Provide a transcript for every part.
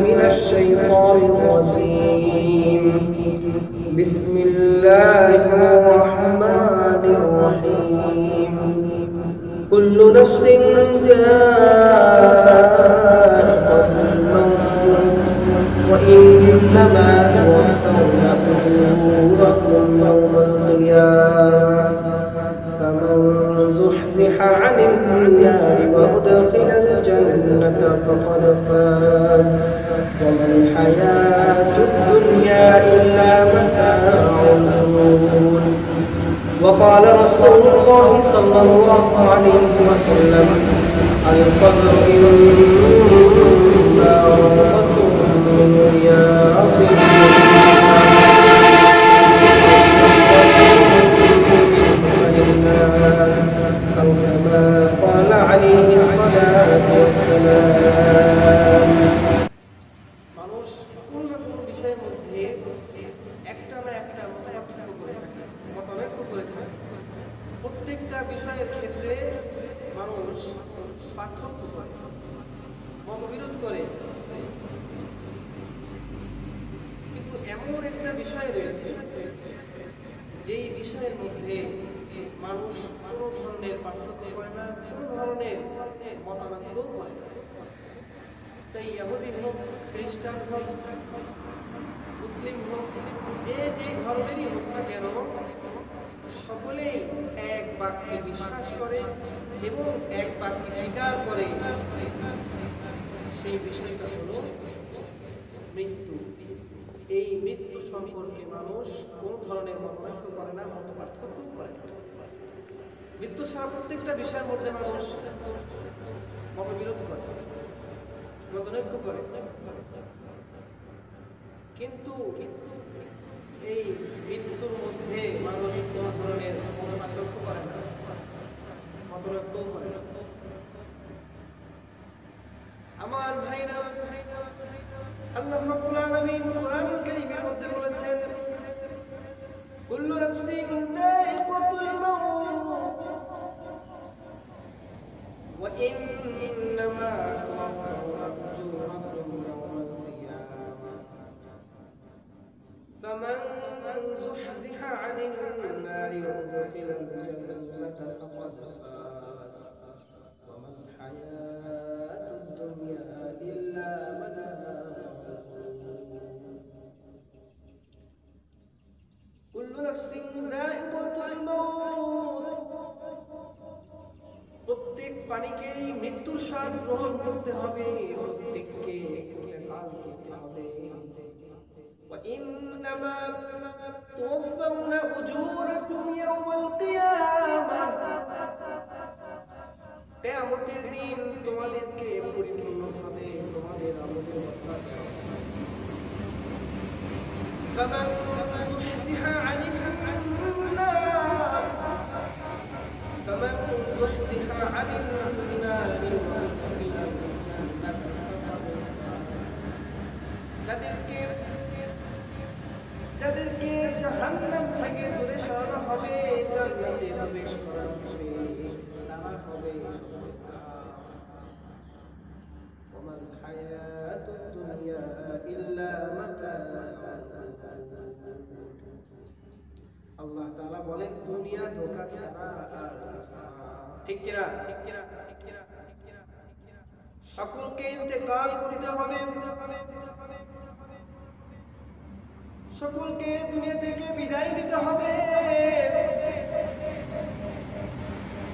من الشيطان الرجيم. بسم الله الرحمن الرحيم. كل نفس ذائقة الموت وإنما توفون أجوركم يوم القيامة. فمن زحزح عن النار وأدخل الجنة فقد فاز. وما الحياة الدنيا إلا متاع وقال رسول الله صلى الله عليه وسلم القبر إما কোনো ধরনের মতানৈক্যও করে চাই ইহুদি হোক, খ্রিস্টান হোক, মুসলিম হোক, যে যে ধর্মেরই হোক না কেন, সকলেই এক বাক্যে বিশ্বাস করে এবং এক বাক্যে স্বীকার করে সেই বিষয়টা হলো মৃত্যু। এই মৃত্যু সম্পর্কে মানুষ কোন ধরনের মতানৈক্য করে না মত পার্থক্য করে না। মৃত্যু ছাড়া প্রত্যেকটা বিষয়ের মধ্যে মানুষ মতবিরোধ করে, মতনৈক্য করে। কিন্তু কিন্তু এই মৃত্যুর মধ্যে মানুষ কোন ধরনের كل نفس ذائقة الموت প্রত্যেক প্রাণীকেই মৃত্যুর স্বাদ গ্রহণ করতে হবে প্রত্যেককে ইন্তেকাল করতে হবে وإنما توفون أجوركم يوم القيامة কিয়ামতের দিন তোমাদেরকে পরিপূর্ণভাবে তোমাদের আমলের বদলা দেওয়া হবে যাদেরকে জাহান্নাম থেকে দূরে সরানো হবে জান্নাতে প্রবেশ করানো হবে তারা হবে وما الحياة الدنيا إلا متاع আল্লাহ তাআলা বলেন দুনিয়া ধোকা ছাড়া আর কিছু না। ঠিক কিনা ঠিক কিনা ঠিক কিনা ঠিক কিনা ঠিক কিনা? সকলকে ইন্তেকাল করতে হবে সকলকে দুনিয়া থেকে বিদায় নিতে হবে।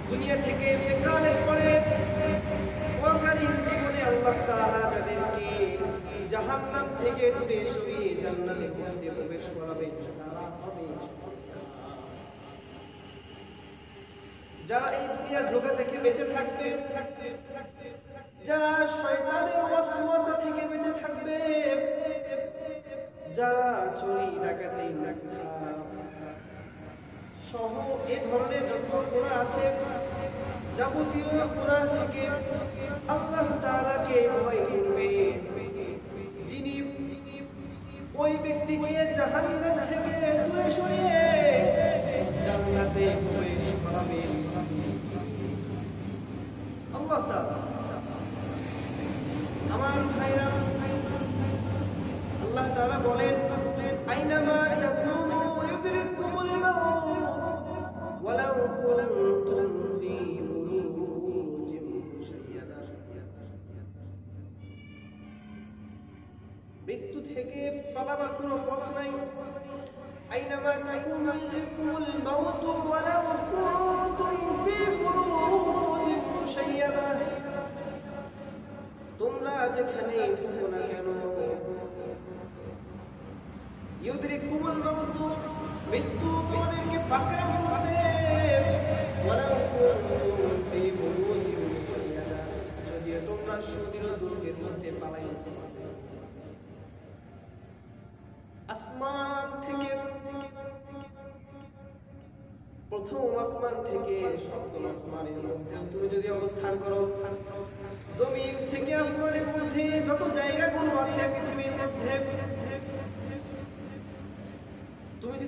দুনিয়া থেকে ইন্তেকালের পরে পরকালীন জীবনে আল্লাহ তাআলা যাদেরকে জাহান্নাম থেকে দূরে সরিয়ে জান্নাতে পৌঁছতে প্রবেশ করাবেন যারা এই দুনিয়ার ধোকা থেকে বেঁচে থাকবে, যারা শয়তানের ওয়াসওয়াসা থেকে বেঁচে থাকবে যারা চুরি ডাকাতি সহ এ ধরনের যত আছে, যাবতীয় থেকে আল্লাহ তাআলাকে ভয় করবে। যিনি ওই থেকে দূরে সরিয়ে জান্নাতে প্রবেশ করাবেন আল্লাহ আমার ভাইরা তাআলা বলেন মৃত্যু থেকে পালাবার কোনো পথ নাই। তোমরা যেখানে থাকো না কেন পারবে আসমান থেকে প্রথম আসমান থেকে তুমি যদি অবস্থান করো, জমিন থেকে আসমানের মধ্যে যত জায়গাগুলো আছে পৃথিবীর মধ্যে তুমি যদি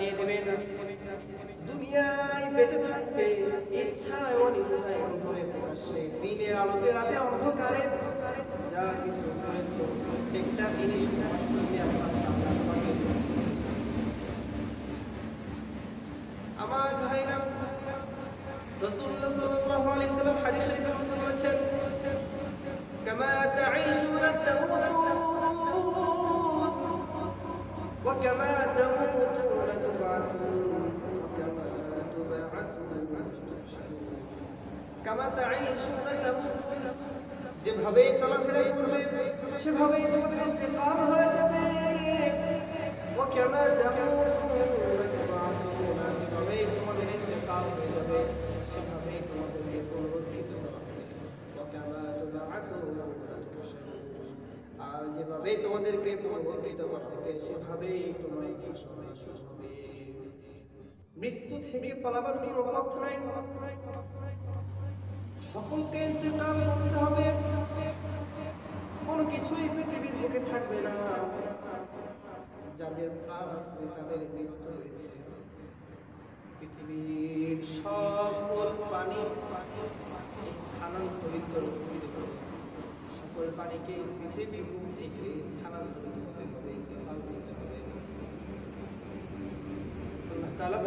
তোমাকে জানিয়ে দেবেন। দুনিয়ায় বেঁচে থাকতে ইচ্ছায় অনিচ্ছায় অন্তরে প্রকাশ্যে দিনের আলোতে রাতে অন্ধকারে যা কিছু করেছ, প্রত্যেকটা জিনিস আমার ভাইরা, রাসূলুল্লাহ সাল্লাল্লাহু আলাইহি সাল্লাম হাদিস মধ্যে বলেছেন কামা তাঈশুনা তামুতুন وكما تموتون تبعثون وكما تبعثون تحشرون كما تعيشون تموتون যেভাবে চলাফেরা করবে সেভাবেই তোমাদের ইন্তেকাল হয়ে যাবে وكما تموتون تبعثون যেভাবে তোমাদের ইন্তেকাল হয়ে আর যেভাবে তোমাদেরকে হবে সেভাবেই হবে। মৃত্যু থেকে পালাবার কোনো পথ নাই। সকলকে ইন্তেকাল করতে হবে। কোনো কিছুই পৃথিবীর বুকে থাকবে না। যাদের প্রাণ আছে তাদের মৃত্যু হয়েছে। পৃথিবীর সকল পানি স্থানান্তরিত পানিকে পৃথিবী বুক থেকে স্থানান্তরিত হতে হবে ইন্তেকাল হবে। আল্লাহ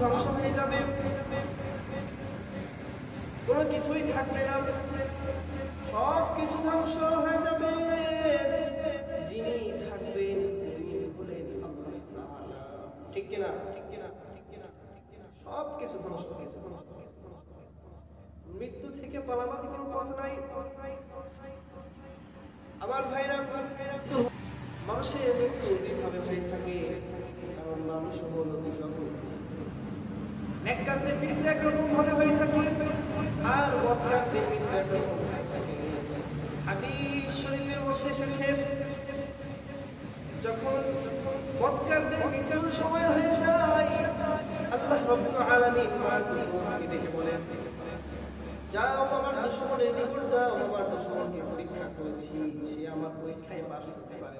ধ্বংস হয়ে যাবে। কোনো কিছুই থাকবে না। সব কিছু ধ্বংস হয়ে যাবে। যিনি থাকবেন তিনি আল্লাহ ঠিক কিনা? ঠিক কিনা? ঠিক কিনা? ঠিক কিনা? সব কিছু ধ্বংস মৃত্যু থেকে পালাবার কোনো পথ নাই। আমার ভাইরা, মানুষের মৃত্যু দুইভাবে হয়ে থাকে, কারণ মানুষ হলো রকম। নেককারদের মৃত্যু একরকম ভাবে হয়ে থাকে। আর বদকারদের মৃত্যু একরকম হাদিস শরীফের মধ্যে এসেছে, যখন বদকারদের মৃত্যুর সময় হয়ে যায়, আল্লাহ রব্বুল আলামিন মালাকুল মউতকে ডেকে বলেন, যাও আমার দুশমনের নিকট, যাও আমার দুশমনকে পরীক্ষা করেছি, সে আমার পরীক্ষায় পাশ করতে পারে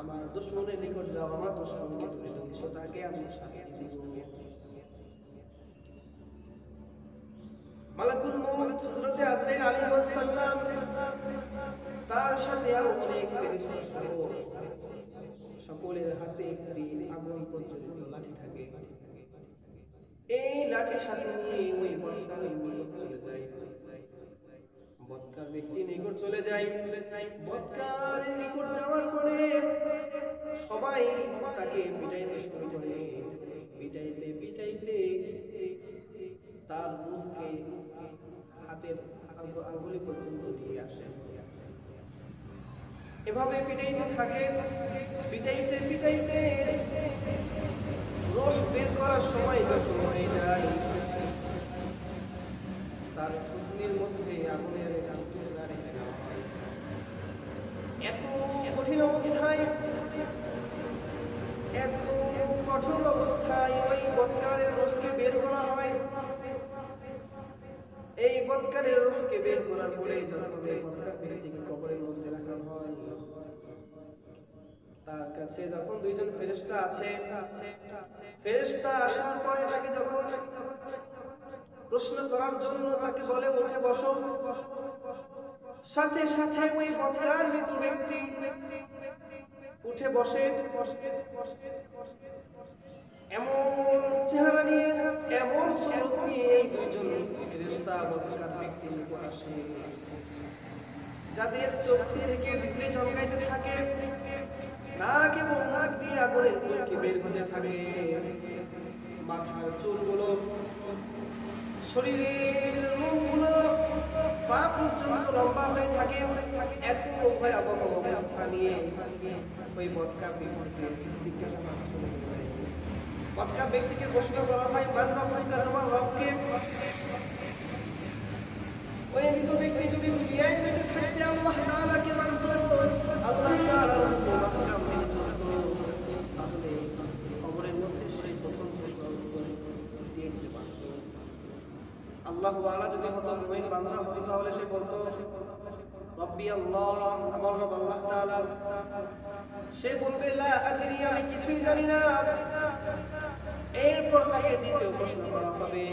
আমার দুশমনের নিকট যাও, আমার দুশমনকে তুমি তাকে আমি শাস্তি দিব। মালাকুল মউত হযরতে আজরাইল আলাইহিস সালাম তার সাথে আরও অনেক ফেরেশতা সহ সকলের হাতে একটি আগুন প্রজ্বলিত লাঠি থাকে। এই লাঠির সাথে নিয়ে ওই বদকারের নিকট চলে যায়। বদকার ব্যক্তি নিকট চলে যায়। বদকারের নিকট যাওয়ার পরে সবাই তাকে পিটাইতে শুরু করে। পিটাইতে তার মুখকে হাতের আঙ্গু- আঙ্গুলি পর্যন্ত নিয়ে আসে। এভাবে পিটাইতে থাকে, পিটাইতে পিটাইতে রোহ বের করার সময় যখন হয়ে যায়, তার থুতনির মধ্যে আগুনের এত কঠিন অবস্থায়, এত কঠোর অবস্থায় ওই বৎকারের রোহকে বের করা হয় এই বৎকারের রোহকে বের করার পরে যখন এই বৎকার ব্যক্তিকে কবরের মধ্যে রাখা হয়। তার কাছে যখন দুইজন ফেরেশতা আছে ফেরেশতা আসার পরে তাকে যখন প্রশ্ন করার জন্য তাকে বলে উঠে বসো। সাথে সাথে ওই বৎকার মৃত ব্যক্তি উঠে বসে বসে বসে বসে। এমন চেহারা নিয়ে, এমন সুরত নিয়ে এই দুইজন ফেরেশতা বৎকার ব্যক্তি নিকট আসে। যাদের চোখ থেকে বিজলি চমকাইতে থাকে, নাক এবং নাক দিয়ে আগুনের ফুলকি বের হতে থাকে। মাথার চুলগুলো, শরীরের মুখগুলো পা পর্যন্ত লম্বা হয়ে থাকে। এত ভয়াবহ অবস্থা নিয়ে ওই বদকা ব্যক্তিকে জিজ্ঞাসা করা শুরু করে ব্যক্তিকে প্রশ্ন করা হয় মান রব্বুকা তোমার রবকে? ওই মৃত ব্যক্তি যদি দুনিয়ায় বেঁচে থাকতে আল্লাহ তাআলাকে মানত আল্লাহ তাআলার আল্লাহ ওয়ালা যদি হতো মুমিন বান্দা হতো, তাহলে সে বলতো, রব্বি আল্লাহ, আমার রব আল্লাহ তাআলা। সে বলবে, লা আদরি, আমি কিছুই জানি না। এরপর তাকে দ্বিতীয় প্রশ্ন করা হবে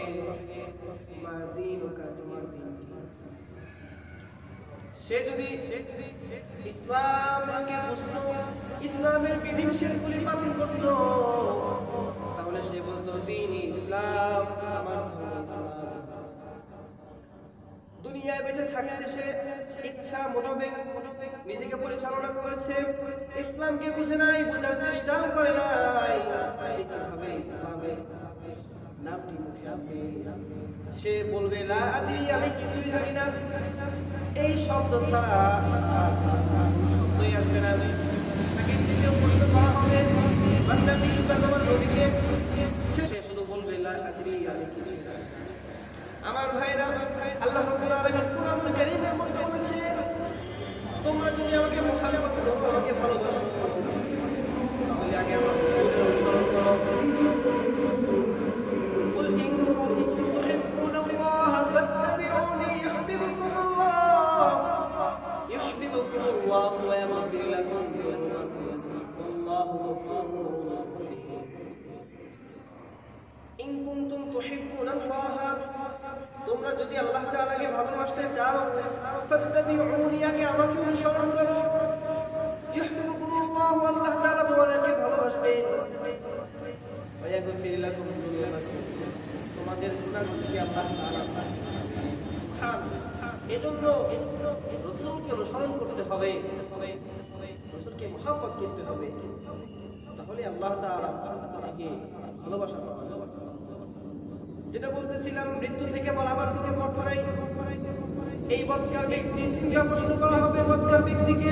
সে যদি ইসলামকে বুঝতো ইসলামের বিধিনিষেধগুলি পালন করত, তাহলে সে বলতো, দিন ইসলাম আমার দুনিয়ায় বেঁচে থাকতে সে ইচ্ছা মোতাবেক নিজেকে পরিচালনা করেছে। ইসলামকে বুঝে নাই, বোঝার চেষ্টাও করে নাই। সে কীভাবে ইসলামের নামটি মুখে আনবে। সে বলবে আদিরি আমি কিছুই জানি না। এই শব্দ ছাড়া শব্দই আসবে না। তাকে প্রশ্ন করা হবে বা তোমার নবীকে সে শুধু বলবে লা আদিরি আমি কিছুই জানি না আমার ভাইরা আল্লাহ রাব্বুল এজন্য রাসূলকে অনুসরণ করতে হবে রাসূলকে করতে হবে তাহলে আল্লাহ আপনাকে ভালোবাসা পাওয়া যাবে যেটা বলতেছিলাম মৃত্যু থেকে বলাবার কোনো পথ এই বৎকার ব্যক্তি প্রশ্ন করা হবে ব্যক্তিকে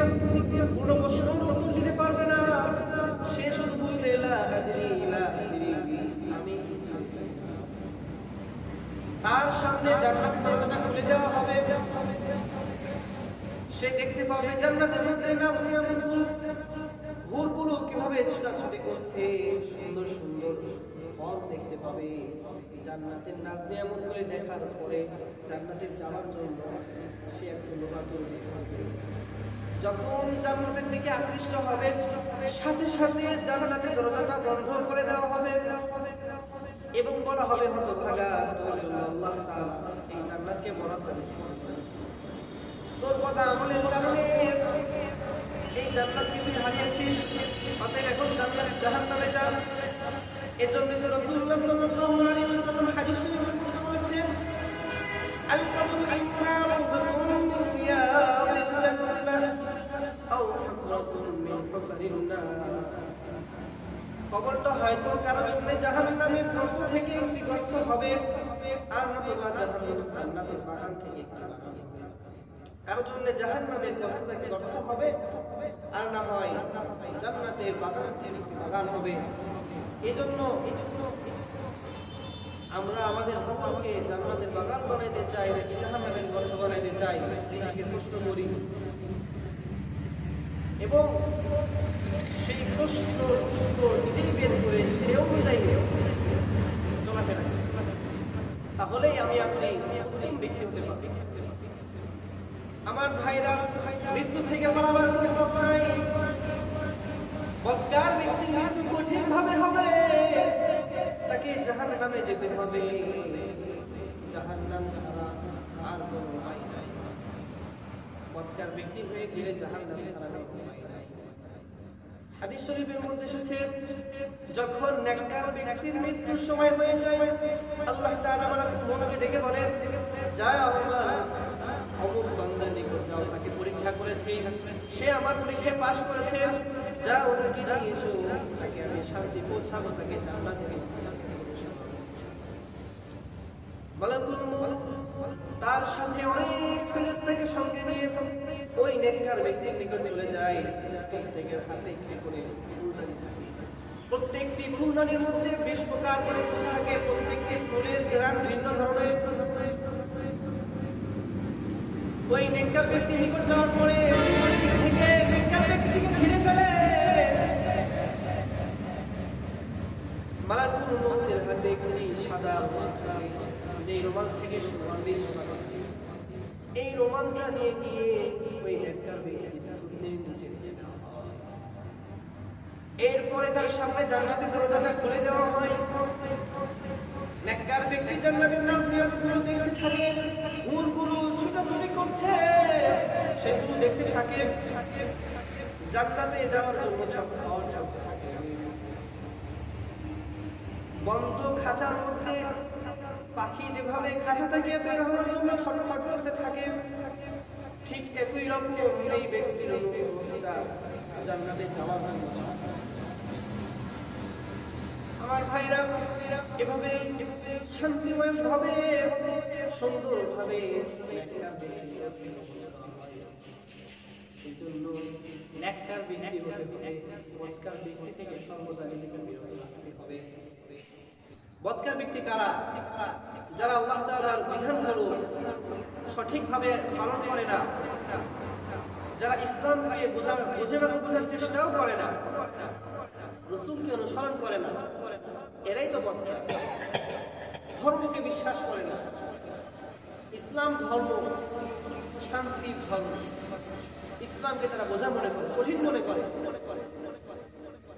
প্রশ্ন উত্তর দিতে পারবে না। সে শুধু বলবে লা আদরি লা আদরি আমি কিছু জানি না। তার সামনে জান্নাতের দরজাটা খুলে দেওয়া হবে। সে দেখতে পাবে জান্নাতের মধ্যে নাচ নিয়ামতগুলো হুরগুলো কীভাবে ছোটাছুটি করছে, সুন্দর সুন্দর ফল দেখতে পাবে। জান্নাতের নাচ নিয়ামতগুলি দেখার পরে জান্নাতে যাওয়ার জন্য সে একটু লোকাতুর হবে যখন জান্নাতের দিকে আকৃষ্ট হবে, সাথে সাথে জান্নাতের দরজাটা বন্ধ করে দেওয়া হবে। এবং বলা হবে হতভাগা তোর জন্য আল্লাহ এই জান্নাতকে বরাদ্দ রেখেছে তোর কথা আমলের কারণে এই জান্নাতকে তুই হারিয়েছিস, অতএব এখন জান্নাত জাহান্নামে যা। এজন্য তো রাসূলুল্লাহ সাল্লাল্লাহু আলাইহি ওয়াসাল্লাম হাদিসে বলেছেন আল কাবুল ইম্মা কারও জন্য জাহান গর্ত থেকে গর্ত হবে। আর না হয় জান্নাতের বাগান বাগান হবে। এই জন্য এই জন্য আমরা আমাদের কপালকে জান্নাতের বাগান বানাইতে চাই, নাকি জাহান নামের গর্ত বানাইতে চাই? নিজেকে প্রশ্ন করি। এবং সেই প্রশ্ন, উত্তর নিজেই বের করে সে অনুযায়ী চলাফেরা তাহলেই আমি আপনি ব্যক্তি হতে পারি আমার ভাইরা মৃত্যু থেকে পালাবার ব্যক্তির মৃত্যু কঠিন ভাবে হবে। তাকে জাহান নামে যেতে হবে। জাহান নাম ছাড়া আর কোনো নাই। ব্যক্তি হয়ে গেলে শরীফের মধ্যে এসেছে, যখন মৃত্যুর সময় হয়ে যায়, আল্লাহ মালাকুল মউতকে ডেকে বলেন আমার তাকে পরীক্ষা করেছি। সে আমার পরীক্ষায় পাশ করেছে। নিয়ে এসো। তাকে আমি শান্তি পৌঁছাবো, তাকে। মালাকুল তার সাথে অনেক সঙ্গে নিয়ে ওই নেককার ব্যক্তির নিকট চলে যায়। প্রত্যেকের হাতে একটি করে ফুলদানি থাকে। প্রত্যেকটি ফুলদানির মধ্যে বেশ প্রকার করে ফুল থাকে। প্রত্যেকটি ফুলের গ্রাম ভিন্ন ধরনের। ওই নেককার ব্যক্তির নিকট যাওয়ার পরে নিয়ে নিচে এরপরে তার সামনে জান্নাতের দরজাটা খুলে দেওয়া হয়। নেককার ব্যক্তি জান্নাতের নিয়ামতগুলো দেখতে থাকে। হুরগুলো ছুটাছুটি করছে। সেগুলো দেখতে থাকে। জান্নাতে যাওয়ার জন্য ছটফট বন্ধ খাঁচার মধ্যে পাখি যেভাবে খাঁচা থেকে বের হওয়ার জন্য ছটফট করতে থাকে, ঠিক একই রকম এই ব্যক্তির অনুভূতিটা জান্নাতে যাওয়ার জন্য আমার ভাইরা, এভাবে শান্তিময় ভাবে সুন্দর ভাবে এই জন্য নেককার ব্যক্তি হতে হবে বৎকার ব্যক্তি বৎকার কারা যারা আল্লাহ সঠিকভাবে পালন করে না। যারা বোঝার চেষ্টাও করে না। রসুলকে অনুসরণ করে না। এরাই তো বদকার। ধর্মকে বিশ্বাস করে না। ইসলাম ধর্ম শান্তির ধর্ম। ইসলামকে তারা বোঝা মনে করে, কঠিন মনে করে।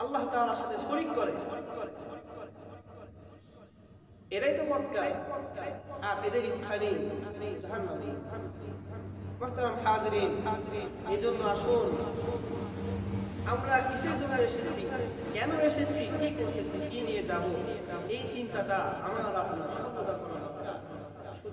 আল্লাহ তাআলার সাথে শরিক করে। এরাই তো বদকার আর এদের স্থানে এই জন্য আসুন। আমরা কিসের জন্য এসেছি? কেন এসেছি? কি করতেছি? কি নিয়ে যাব? এই চিন্তাটা আমার আপনার সর্বদা করা দরকার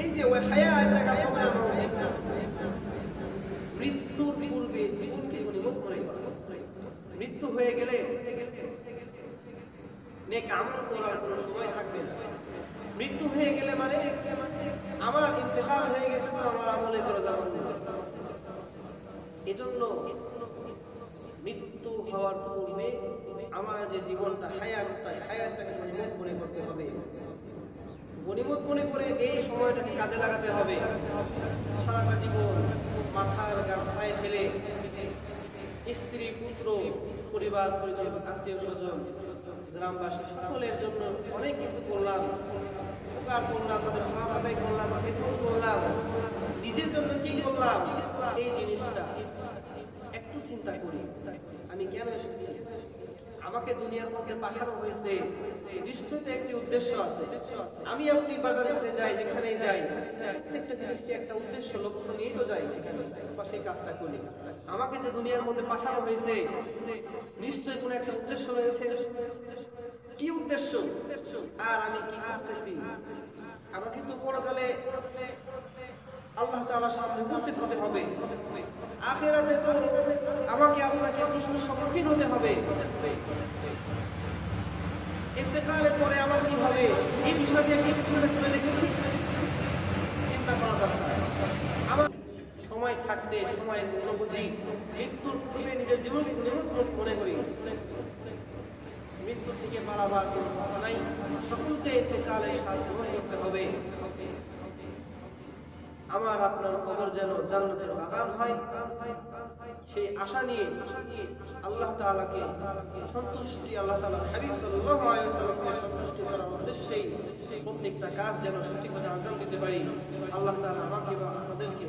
এই যে ওই হায়াতকা মৃত্যুর পূর্বে জীবনকে গণিমত মনে করা মৃত্যু হয়ে গেলে নেক আমল করার কোনো সময় থাকবে মৃত্যু হয়ে গেলে মানে আমার ইন্তেকাল হয়ে গেছে তো আমার আসলে দরজা বন্ধ। এজন্য মৃত্যু হওয়ার পূর্বে আমার যে জীবনটা হায়ারটা হায়ারটাকে মজবুত মানে মনে করতে হবে। গণিমত মনে করে এই সময়টাকে কাজে লাগাতে হবে। সারাটা জীবন মাথার গায়ে ফেলে স্ত্রী, পুত্র, পরিবার পরিজন আত্মীয় স্বজন, গ্রামবাসী সকলের জন্য অনেক কিছু করলাম। উপকার করলাম, তাদের ভাব আদায় করলাম বেতন করলাম। নিজের জন্য কি করলাম? এই জিনিসটা একটু চিন্তা করি। আমি কেন এসেছি? আমাকে দুনিয়ার মধ্যে পাঠানো হয়েছে। নিশ্চয়ই তো একটি উদ্দেশ্য আছে। আমি আপনি বাজারে যাই, যেখানেই যাই প্রত্যেকটা জিনিসকে একটা উদ্দেশ্য লক্ষ্য নিয়েই তো যাই সেখানে। কাজটা করি। আমাকে যে দুনিয়ার মধ্যে পাঠানো হয়েছে, নিশ্চয়ই কোনো একটা উদ্দেশ্য রয়েছে। কি উদ্দেশ্য? আর আমি কি করতেছি? আমাকে তো পরকালে আল্লাহ তাআলার সামনে উপস্থিত হতে হবে। আখেরাতে তো আমাকে আপনাকে প্রশ্নের সম্মুখীন হতে হবে। ইন্তেকালের পরে আমার কি হবে? এই বিষয়টি একটু চিন্তা করে দেখেছি? চিন্তা করা দরকার। আমার সময় থাকতে সময় বুঝি মৃত্যুর পূর্বে নিজের জীবনকে নিমন্ত্রণ মনে করি। মৃত্যু থেকে পালাবার কোনো কথা নাই। সকলকে ইন্তেকালে গ্রহণ করতে হবে। আমার আপনার কবর যেন জান্নাতের বাগান হয়। সেই আশা নিয়ে আল্লাহ তাআলাকে সন্তুষ্টি, আল্লাহ তাআলা হাবিব সাল্লাল্লাহু আলাইহি ওয়াসাল্লামকে সন্তুষ্টি করার উদ্দেশ্যেই প্রত্যেকটা কাজ যেন সঠিকভাবে আঞ্জাম দিতে পারি। আল্লাহ তাআলা আমাকে বা আপনাদেরকে